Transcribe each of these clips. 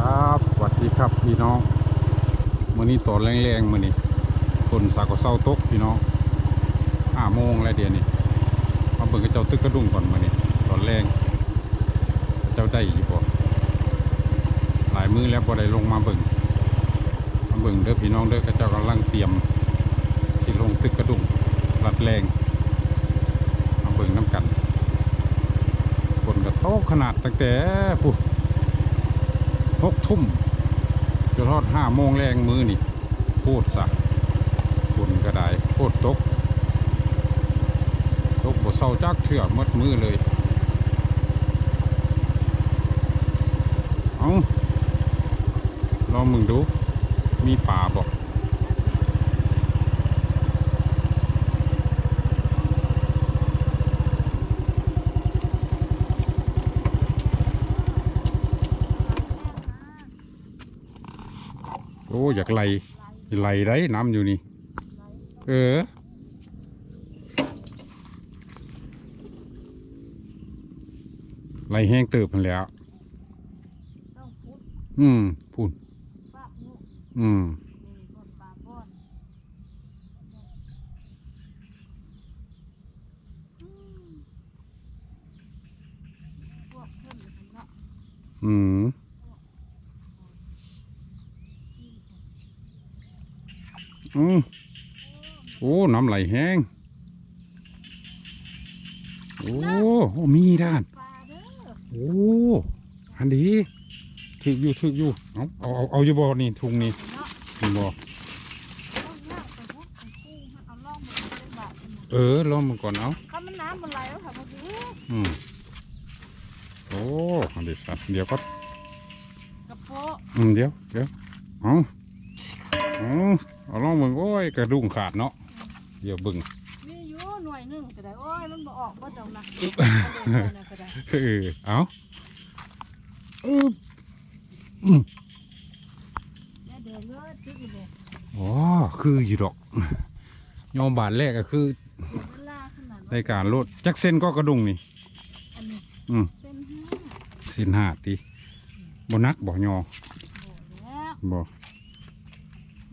ครับสวัสดีครับพี่น้องมื้อนี้ตอนแรงๆมื้อนี้ฝนสาก็เศร้าตกพี่น้องห้าโมงแล้วเดี๋ยวนี้มาเบิ่งกับเจ้าตึกกระดุงก่อนมื้อนี้ตอนแรงเจ้าได้อยู่บ่หลายมื้อแล้วบ่ได้ลงมาเบิ่งมาเบิ่งเด้อพี่น้องเด้อกับเจ้ากำลังเตรียมที่ลงตึกกระดุงรัดแรงมาเบิ่งน้ำกันฝนก็ตกขนาดตั้งแต่ปุ๊ หกทุ่มจนทอดห้าโมงแรงมือนี่โคตรสะฝนก็ได้โคตรตก ตกบ่เศร้าจักเถื่อหมดมือเลย เอาลองมึงดู มีป่าบอก อยากไหลไหลได้น้ำอยู่นี่ เออไหลแห้งเติบมันแล้ว อืมพูดปากมุกอืมอืมพวกเพิ่นนี่เนาะ อืมอืมโอ้น้ำไหลแห้ง โอ้โอ้มีด้านปลาเด้อโอ้อันดีถึกอยู่ถึกอยู่ เอาเอาเอาเอาอยู่บ่นี่ทุงนี่เนาะนี่บ่ต้องยากไปพุดไปกู้ให้เอาล่องมันเป็นบาทมันเออลองมันก่อนเอาถ้ามันน้ำมันไหลแล้วค่ะเมื่อกี้อืมโอ้อันดีสัตว์เดี๋ยวก็กระโปะอืมเดี๋ยวเดี๋ยวเอา เอาเอาลองมึงโอ้ยกระดุงขาดเนาะเดี๋ยวเบึงมีอยู่หน่วยหนึ่งก็ได้โอ้ยมันบ่ออกบ่ดอกนะมันเดินไปนะก็ได้เออเอาอึ๊บอืมแม่เดินเลยตึกอยู่เลยอ๋อคืออยู่ดอกยอมบาทแรกก็คือเสียเวลาขนาดในการโลดจักเส้นก็กระดุงนี่อันนี้อืมเป็นห้าสินหาตีบนักบ่ยอโบแล้วบ่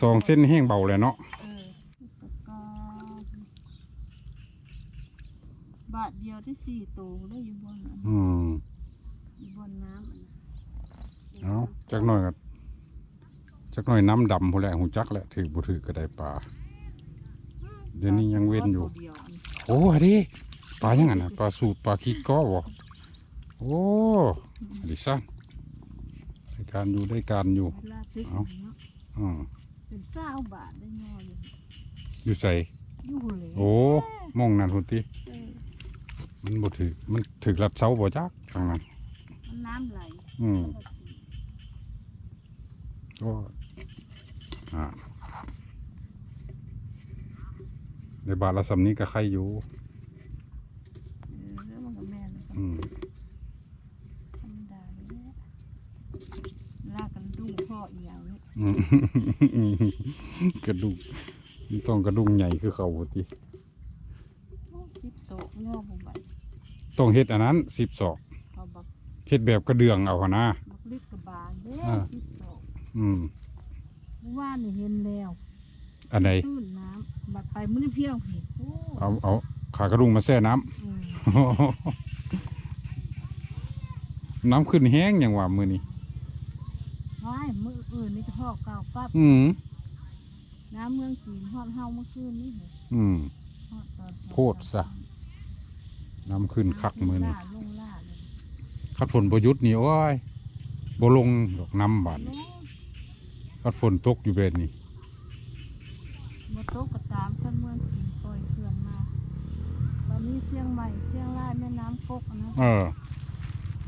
สองเส้นแห้งเบาเลยเนาะเออตะกอนบาทเดียวได้สี่ตัวได้อยู่บนนั้นอืมอยู่บนน้ำอันนั้นเอาจักหน่อยก็จักหน่อยน้ำดำพอแหละหูจักแหละถือบ่ถือก็ได้ปลาเดี๋ยวนี้ยังเว้นอยู่ ตัวดีวอันโอ้อันนี้ปลายังไงนะปลาสูตรปลาขี้ก้อบ่โอ้อันนี้สั้นได้การอยู่ได้การอยู่ เวลาตึกเอาเนาะ อืม เป็นเก้าบาทได้ยออยู่อยู่ใส่อยู่หัวเลยโอ้มองนั่นพุ่นติเออมันบ่ถือมันถือรัดเสาบ่จักทางนั้นมันน้ำไหลอืมก็อ่าในบาทละสำนี้ก็ใครอยู่ เออแล้วมันก็แม่นแล้วก็ อืม ธรรมดาเลยแหละลากกันดุ้งพ่ออีกอย่างนี้ อืม กระดุกมันต้องกระดุงใหญ่คือเขาพุ่นติโอ้สิบโศกย่อบุบัดต้องเฮ็ดอันนั้นสิบศอกเขาบักเฮ็ดแบบกระเดืองเอาหนนะบักลิกกระบาลเด้อ่าสิบโศกอืมเมื่อวานนี่เห็นแล้วอันใดตื้นน้ำบัดไปมื้อนี้เพียงผิดโอ้เอาเอาขากระดุงมาแช่น้ำอืมน้ำขึ้นแห้งอย่างว่ามือนี้ ว้ายมื้ออื่นนี่จะพอกเก่าปั๊บอืมน้ำเมืองจีนฮอดเฮาเมื่อคืนนี่เหรออืมฮอดตอนโพดซะ น้ำขึ้นคักมือนี้ล่าลงล่าเลยคัดฝนประยุทธ์นี่โอ้ยบ่ลงดอกน้ำบานโอ้คัดฝนตกอยู่แบบนี้บ่ตกก็ตามท่านเมืองจีนปล่อยเครื่องมาตอนนี้เชียงใหม่เชียงรายแม่น้ำกกนะเออ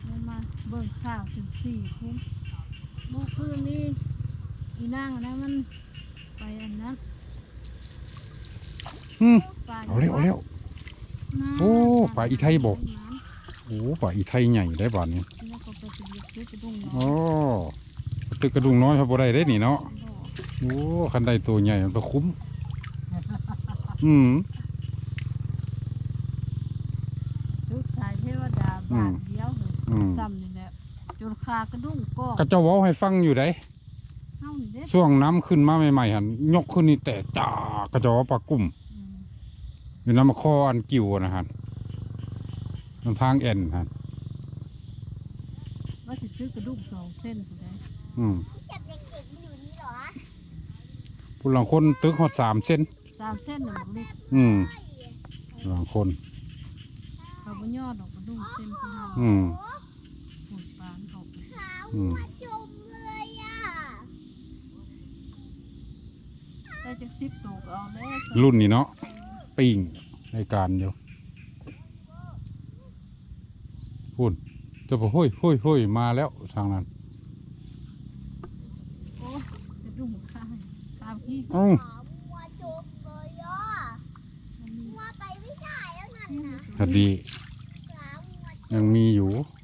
มันมาเบิ่งข่าวถึงสี่ทุ่มเมื่อคืนนี้อีนางอันนะมันไปอันนั้นอืมปลาเอาเร็วเอาเร็วน้ำโอ้ปลาอีไทยบอกน้ำโอ้ป่าอีไทยใหญ่ได้บานนี้แล้วก็ไปสิเรียกเด็กกระดุงเนาะโอ้ตึกกระดุงน้อยพอบ่ได้ได้นี่เนาะโอ้คันใดตัวใหญ่มันก็คุ้ม อืม ทุกสายเทวดาบาทเดียวเลย อืม ซ้ำนี่แหละจนขา กระดุ้งกอกก็เจ้าเว้าให้ฟังอยู่ได้เฮานี่เด้ช่วงน้ำขึ้นมาใหม่ๆหันยกขึ้นนี่แตกจ้ากระเจาว่าปลากุ้มอืมอยู่น้ำมาคออันกิ่วนะฮะน้ำทางแอนฮะว่าสิซื้อกระดุ้งสองเส้นผู้ใดอืมจับเด็กๆมาอยู่นี่เหรอผู้หลังคนตึกหอดสามเส้น สามเส้นน่ะบักเล็กอืมผู้หลังคน เขาบ่ยอดดอกกระดุ้งเส้นผู้เฮาอืม ปูดปานออกไป ขาว อื มมาจมเลยอะได้จักสิบตัวก็เอาแล้วรุ่นนี้เนาะปิ่งในการอยู่พูดจะบอกห้ยห้ยห้ยมาแล้วทางนั้นโอ้กระดุ้งข้างข้าวพี่อืมขาวมัวจมเลยอะมันมีมัวไปไม่ได้แล้วนั่นนะคดีขาวมัวจยังมีอยู่เตะ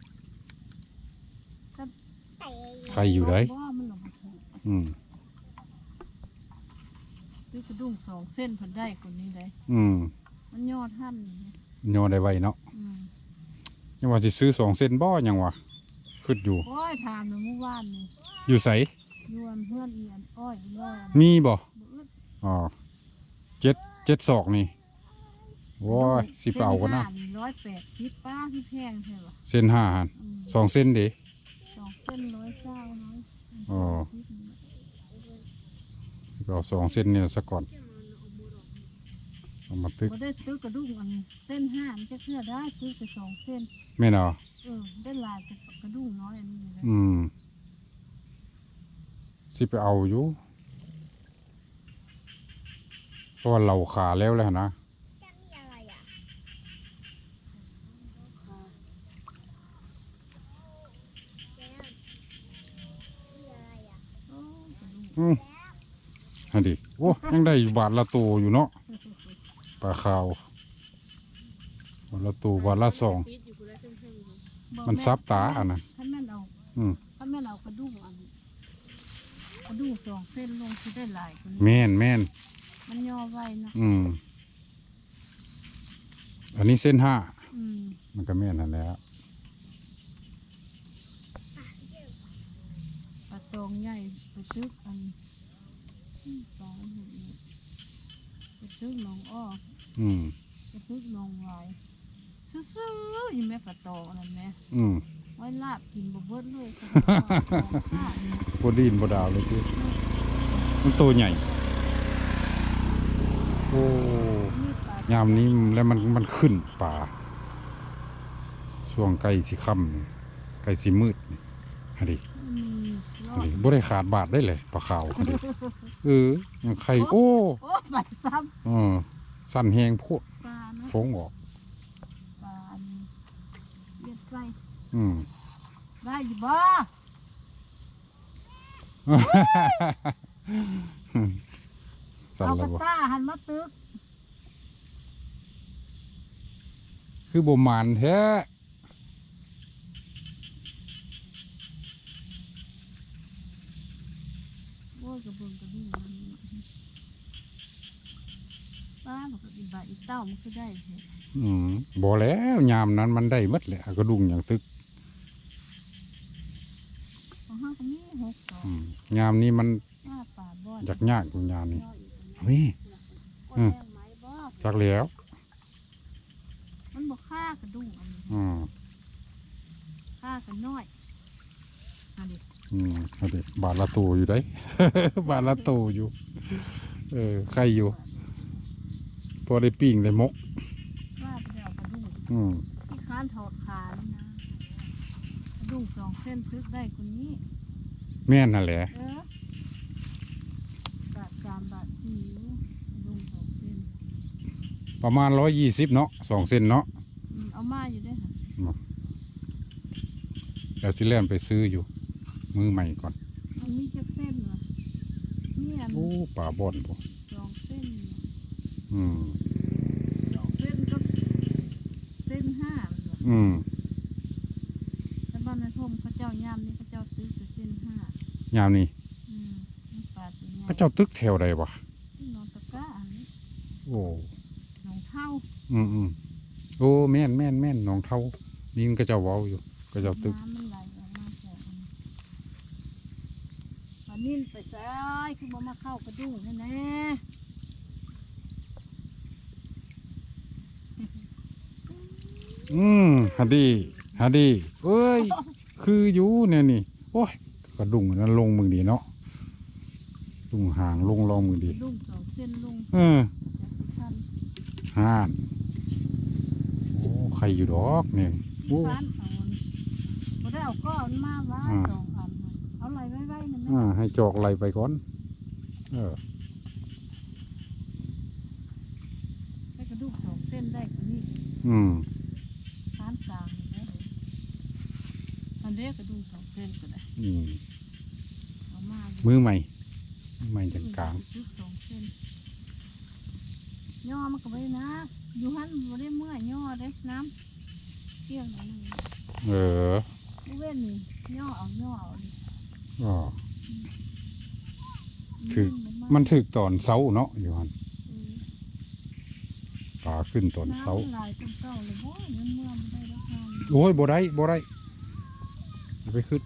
ใครอยู่ได้บ่มันหลงมาถูกอืมซื้อกระดุ้งสองเส้นเพิ่นได้คนนี้ได้อืมมันยอดหั่นนี่ยอได้ไวเนาะอืมยังว่าสิซื้อสองเส้นบ่ยังวะขึ้นอยู่ โอ้ยถามเลยเมื่อวานนี่อยู่ใสยวนเพื่อนเอียนอ้อยอีร้อยมีบ่บ่อึดอ๋อเจ็ดเจ็ดศอกนี่โว้ยสิเปล่ากันนะร้อยแปดสิบป้าที่แพงใช่ปะเส้นห้าหันอืมสองเส้นเดิสอง เส้นร้อยเก้าร้อยอ๋อเอาสองเส้นเนี่ยซะก่อนเอามาตึกบ่ได้ตื้อกระดุมอันเส้นห้ามันจะเพื่อได้ตื้อไปสองเส้น แม่นเอาเออได้ลายแต่กระดุมน้อยอันนี้เลยอืมสิไปเอาอยู่เพราะว่าเราขาแล้วแหละนะจะมีอะไรอะแก้มมีอะไรอะ โอ้กระดุม อืม ฮันดิโอ้ยังได้อยู่บาทละตัวอยู่เนาะปลาขาวบาทละตัวบาทละสอง มันซับตาอันน่ะถ้าแม่นเอาอืมถ้าแม่นเอากระดุมอันกระดุมสองเส้นลงที่ได้ลายคนนี้แม่นแม่นมันย่อไว้นะอืมอันนี้เส้นห้าอืมมันก็แม่นนั่นแหล้วปลาตองใหญ่ไปตึกอัน อืมปลาอันนี้ไปตึกหนองอ้ออืมไปตึกหนองวายซื่อๆอยู่แม่ปลาตองนั่นแม่อืมไว้ลาบกินบ่เบิดเลยเขาบอกว่าของข้านี่บดินบดาวเลยคือมันตัวใหญ่ โอ้มีปลายามนี้แล้วมันมันขึ้นป่าช่วงใกล้สิค่ำนี่ใกล้สิมืดนี่ ฮะดิมีรอฮะดดิบ่ได้ขาดบาทได้เลยปลาขาวฮะดิเออยังไข่โอ้โอ้ใบซ้เออสั่นแหงโพดำปลานะฟงออก ปลาอันเลียดไส้อืม ได้อยู่บ่สั่นเอากแล้ระวบ่ตาหันมาตึกคือบ่มานแท้ โอ้ย กระเบื้องกระดิ่งมันป้าบอกว่าอีบาอีเต้ามันก็ได้แท้อืมบ่แล้วยามนั้นมันได้หมดแหละกระดุงอย่างตึกของห้าก็มีหกสองอืมยามนี้มันห้าป่าบ่อนอยากยากอยู่ยามนี้ย่อยอีกอันนี้เฮ้ยโอ้อืยมแรงไหมบ่จักแล้วมันบ่ฆ่ากระดุงอันนี้อืมฆ่ากันน้อยอันนี้ อืมเอาดิบาทละตูอยู่ได้ บาทละตูอยู่ เออใครอยู่ พอได้ปิ้งได้มก ว่าไปเอากระดุงอืมที่ค้านถอดขานี่นะกระดุงสองเส้นซึกได้คนนี้ แม่นนั่นแหละ เออบาทสามบาทสี่อยู่กระดุงสองเส้นประมาณร้อยยี่สิบเนาะสองเส้นเนาะอืมเอามาอยู่ด้วยค่ะ เดี๋ยวสิเล่นไปซื้ออยู่ มือใหม่ก่อนมันมีจักเส้นเหรอนี่อันโอ้ป่าบอนพวสองเส้นอืมสองเส้นก็เส้นห้ามันเหรออืมแต่บ้านในทุ่มเขาเจ้ายามนี่เขาเจ้าตื้อแต่เส้นห้ายามนี้อืมมันปลาตัวใหญ่พระเจ้าตึกแถวใดวะนอนตะกร้าอันนี้โอ้หนองเท่าอืมอืมโอ้แม่นแม่นแม่นหนองเท่านี่มันก็เจะเว้าอยู่ ก็เจ้าตึก น้ำมันไหลออกมาจากอันนี้ นนี้ ไปซ้ายคือบ่มาเข้ากระดุ้งแน่อืมฮัดดีฮัดดีเอ้ย คืออยู่เนี่ยนี่ โอ้ย กระดุงอันนั้นลงมึงดีเนาะดุงหางลงลองมึงๆดีลุงสองเส้นลุงเออจากท่านห่านโอ้ใครอยู่ดอกเนี่ยที่โอ้ฟ้านเอาบ่ได้เอาก้อนมาว่าอ่าสองอันน่ะ เอาอะไรไว้ไว้นั่นอ่านะให้จอกไหลไปก่อน เออให้กระดูกสองเส้นได้กว่านี้อืมฟ้านกลางนี่ได้เลยอันเด็กกระดูกสองเส้นก็ได้อืมเอามาอยู่มือใหม่มือใหม่จังกลางจุดสองเส้นย่อมันก็ไว้นะอยู่หันบ่ได้เมื่อยย่อได้น้ำเที่ยงหน่อยหนึงเออบ่เว้นนี่ย่อเอาย่อเอาดิ ก็อืมถึกามันถึกตอนเสาเนาะอยู่หันเออปลาขึ้นตอนเสาน้ำลายซ้ำเก่าเลยบ่เงินเมื่อมันได้แล้วค่ะโอ้ยบ่ได้บ่ได้เอาไปขึ้น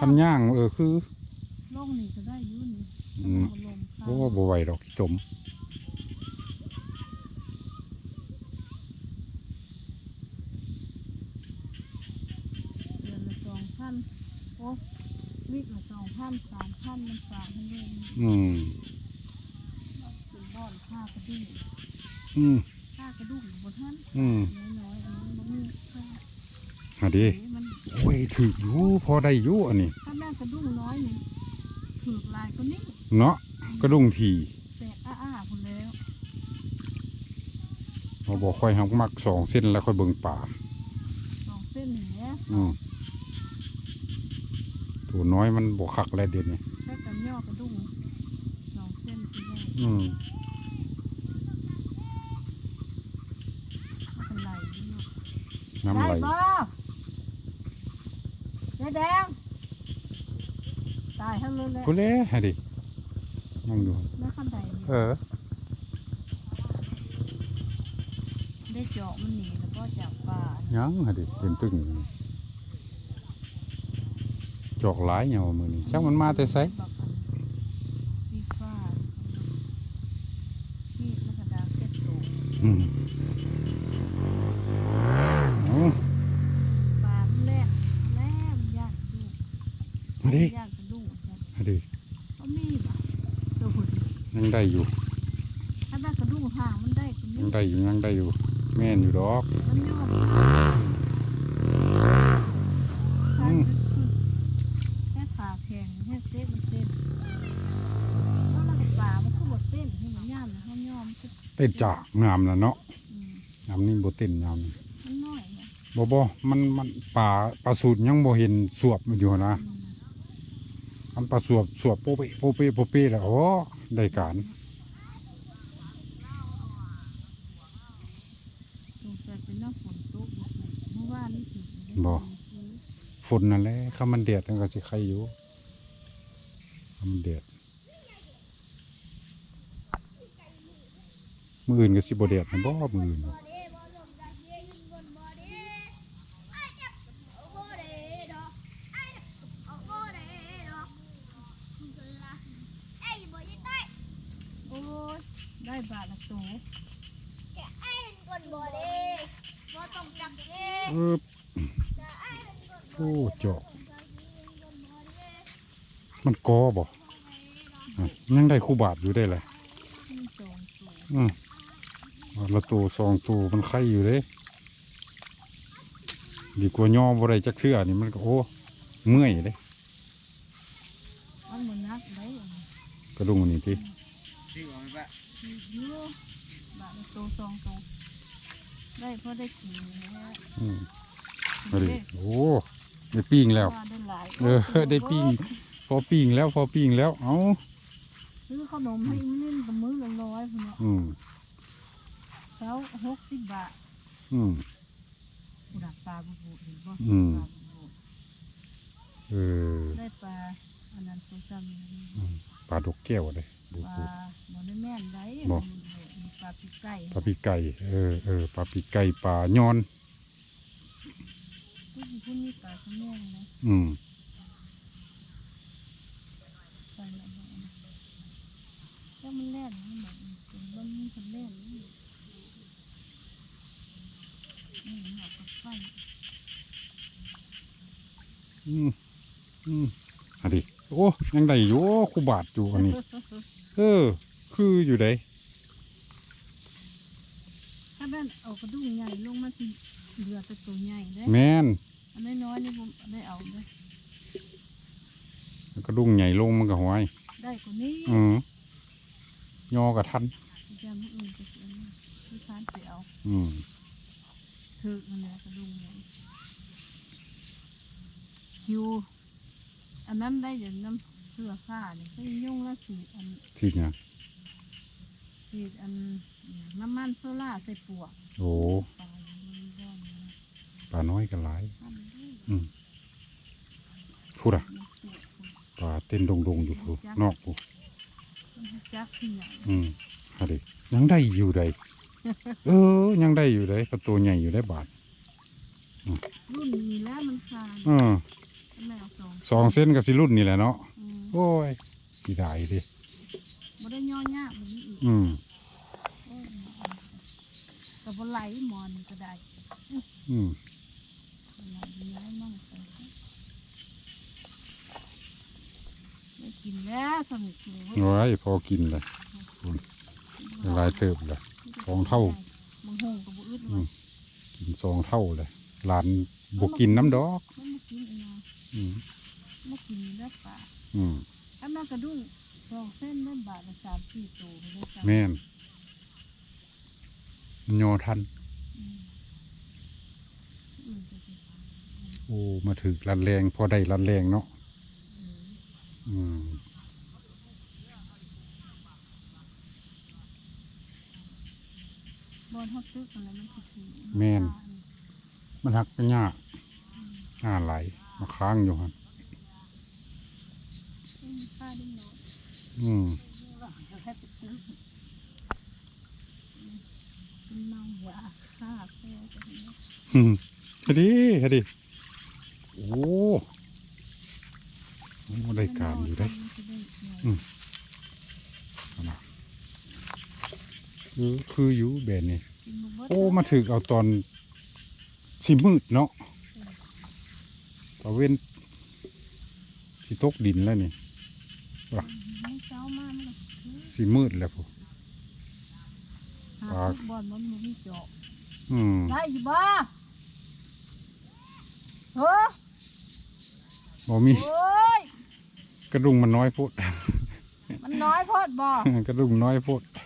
คันย่างเออคือลงนี่ก็ได้อยู่นี่อืมลงค่ะโอ้บ่ไหวดอกขี้จม เดือนละสองพันโอ้วิกละสองพั นสามพันมันฝากให้เลยอืมเป็นบ่อนค่ากระดุมอืมค่ากระดุมบนท่านอืมน้อยๆอันนี้บ่มีค่าหาดีเอ้ยมันโอ้ยถึกอยู่พอได้อยู่อันนี้ถ้าแม่กระดุมน้อยนี่ถือกลายก็นี้เนาะกระดุงทีแต่อ้าๆคนแล้วเราบอกค่อยหักมักสองเส้นแล้วค่อยเบิ่งป่าสองเส้นแหนอืม ตัวน้อยมันบกคักแล้วเดี๋ยวนี้แค่กันย่อกระดุมสองเส้นสิได้อืมมันเป็นไหลอยู่เนาะน้ำไหลได้บ่ยายแดงตายทั้งเลยแหละพูดเลยฮะดิยังอยู่แม่ขันใดนี่เออได้เจาะมันหนีแล้วก็จากป่ายังฮะดิเต็มตึงอยู่นี่ จอกหลายเหยามือนี่จักมันมาแต่ไสฟีฟ้าที่มันกระดาษเพชรโตอืมเอาปลาแล่นแล่นย่างกระดูกฮะดิย่างกระดูกซะฮะดิก็มีบ่ะตัวหุ่นยังได้อยู่ถ้าได้กระดูกห่างมันได้คนยันี้งได้อยู่ยังได้อยู่ แม่นอยู่ดอก มันย่อม แข็งเต้นมันเต้นแล้วมันก็ปลามันก็บดเต้นให้มันย่ามนะให้ย่อมเต้นจางามแล้วเนาะอืมงามนี่บ่เต้นงามนี่มันน้อยเนี่ยบ่บ่มันมันป่าปลาสูตรยังบ่เห็นสวบอยู่นะอืมอันปลาสวบสวบโปเปโปเปโปเปแล้วโอ้ได้การสงสัยเป็นน้ำฝนตกบ่เมื่อวานนี้ถึงบ่ ฝนนั่นแหละคำมันแดดมันก็สิใครอยู่ มันแดดมืออื่นก็สิบ่แดดนะบ่มืออื่น บ่ได้บ่ลงจากเรือยิงบนบ่ได้ไอ้จับเอาบ่ได้ดอกไอ้จับเอาบ่ได้ดอกคุณละไอ้บ่ยิงได้ โอ้ยได้บาทละโต แกไอ้เป็นคนบ่ได้บ่ต้องจับเอง เออ แต่ไอ้เป็นคน โอ้เจาะ จากเรือยิงบนบ่ได้ มันก อบอะยังได้คู่บาทอยู่ได้เลยอืมละตัวสองตัวมันไข่อยู่เด้ดีกว่าย่อบ่ได้จักเทื่อนี่มันก็โอ้เมื่อยเด้มันหมือนนักได้กระดุงอันนี้ติมีเยอะบาทละโตสองโตได้เพราะได้กินนะอืมาดิโอ้ได้ปิ้งแล้ว เออได้ปิ้ง อปิ้งแล้วพอปิ้งแล้วเอ้าซื้อขนมให้อีนิ่นกับมื้อละร้อยพุ่นเนาะอืมเช้าหกสิบบาทอืมผู้ดักปลาบุบุเห็นบ่อืม ปลาบุบุเออได้ปลาอันนั้นตัวซ้ำนี่อืมปลาดกแก้วเลยดูปลาดูบ่ได้แม่นได้บ่ มีปลาปีกไก่ปลาปีไก่เออเออปลาปีไก่ปลาย้อน ผู้หญิงผู้นี้ปลาขะแม่งนะอืม ป ไปแล้วบ่นะแล้ว มันแล่นมันแบบมันมีคนแล่นนี่นี่หอกกับไฟอืมอืมอะดิโอ้ยังได้อยู่คูบาทอยู่อันนี้ เออ คืออยู่ไดถ้าด้านเอากระดุมใหญ่ลงมาสิเหลือแต่ตัวใหญ่ได้แม่นอันน้อยๆนี่ผมได้เอาได้แล้วก็ดุ้งใหญ่ลงมันก็หวยได้กว่านี้อืม ยอกับทันจะมืออื่นจะเสียที่ค้านไปเอาอืมถือมันเนี่ยกระดุมใหญ่คิว อันนั้นได้อย่างน้ำเสื้อผ้าเนี่ยก็ยุ่งละสีอันสิเนี่ยสีอันน้ำมันโซล่าใส่ปวกโอ้ปลามันร้อนนะปลาน้อยกันหลายอันนี้อืมพูดอะมันปวกปลาเต้นดงดงๆอยู่พูนอกพูมัน จักขึ้นใหญ่อืมอะดิยังได้อยู่ไดเออ ยังได้อยู่ไดประตูใหญ่อยู่ได้บาทรุ่นนี้แล้วมันคานเออแม่เอาสองสองเส้นกับสิรุ่นนี่แหละเนาะอืมโอ้ยสิได้ดิบ่ได้ย่อหยาบแบบนี้อีกอืมโอ้ยกับบ่ไหลหมอนก็ได้อืม บ่ไหลย้ายมั่งไปได้ กินแล้วสนิทเลยไว้พอกินเลยหลายเติบเลยสองเท่ามังหงกับบ่อึดอืมกินสองเท่าเลยหลานบกินน้ำดอกมันมากินอีหยังอืมมากินเลือดปลาอืมอันนั้นกระดุ้งสองเส้นเล่นบาทละสามสี่ตัวไม่ได้จับแม่นยอทันอืมอืมจะสิโอ้มาถึกรันแรงพอได้รันแรงเนาะอืม อืมบอลฮอตตึกอะไรมันสิถือแม่นอืมมันหักกันยากอ่าไหลมาค้างอยู่ฮะอืมป้าดิ้นน้อยอืมแค่ตึกตึกอืมเป็นเมายาฆ่าแค่จะเห็นไหม ฮึมเฮดดีเฮดดีโอ้ โอ้ได้การอยู่ได้มันสิได้หน่อยอืมเอามาเออคืออยู่แบนนี่กินบ่เบิดโอ้ มาถึกเอาตอนสิมืดเนาะตะเว้นสิตกดินแล้วนี่ให้เช้ามามันก็ถือสิมืดแล้วพอหาปลาฟุตบอลมันบ่มีเจาะอืมได้อยู่บ่เฮ้อบ่มีโอ้ย กระดุงมันน้อยโพด มันน้อยโพอดบ่ กระดุงน้อยโพดเ